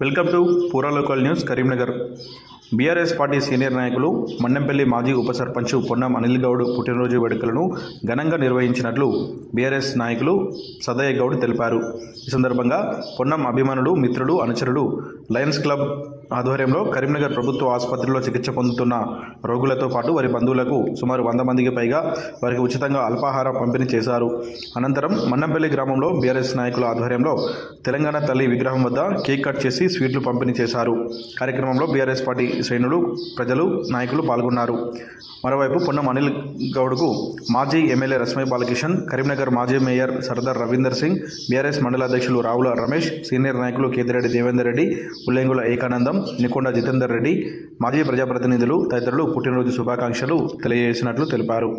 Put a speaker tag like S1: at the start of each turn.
S1: Welcome to Pura local news Karimnagar. BRS party senior నాయకులు మన్నెంపల్లి మాజీ ఉప సర్పంచ్ పొన్నం అనిల్ గౌడ్ పుట్టినరోజు వేడుకలను ఘనంగా నిర్వహించినట్లు బీఆర్ఎస్ నాయకులు సదయ్య గౌడ్ తెలిపారు. ఈ సందర్భంగా పొన్నం అభిమానులు మిత్రులు అనుచరులు లయన్స్ క్లబ్ ఆధ్వర్యంలో కరీంనగర్ ప్రభుత్వ ఆసుపత్రిలో చికిత్స పొందుతున్న రోగులతో పాటు వారి బంధువులకు సుమారు వంద మందికి పైగా వారికి ఉచితంగా అల్పాహారం పంపిణీ చేశారు. అనంతరం మన్నంపల్లి గ్రామంలో బీఆర్ఎస్ నాయకుల ఆధ్వర్యంలో తెలంగాణ తల్లి విగ్రహం వద్ద కేక్ కట్ చేసి స్వీట్లు పంపిణీ చేశారు. కార్యక్రమంలో బీఆర్ఎస్ పార్టీ శ్రేణులు ప్రజలు నాయకులు పాల్గొన్నారు. మరోవైపు పొన్నం అనిల్ గౌడ్కు మాజీ ఎమ్మెల్యే రస్మై బాలకిషన్ కరీంనగర్ మాజీ మేయర్ సర్దార్ రవీందర్ సింగ్ బీఆర్ఎస్ మండలాధ్యక్షులు రావుల రమేష్ సీనియర్ నాయకులు కేతిరెడ్డి దేవేందర్ రెడ్డి ఉల్లేంగుల ఏకానందం నికొండ జితేందర్ రెడ్డి మాజీ ప్రజాప్రతినిధులు తదితరులు పుట్టినరోజు శుభాకాంక్షలు తెలియజేసినట్లు తెలిపారు.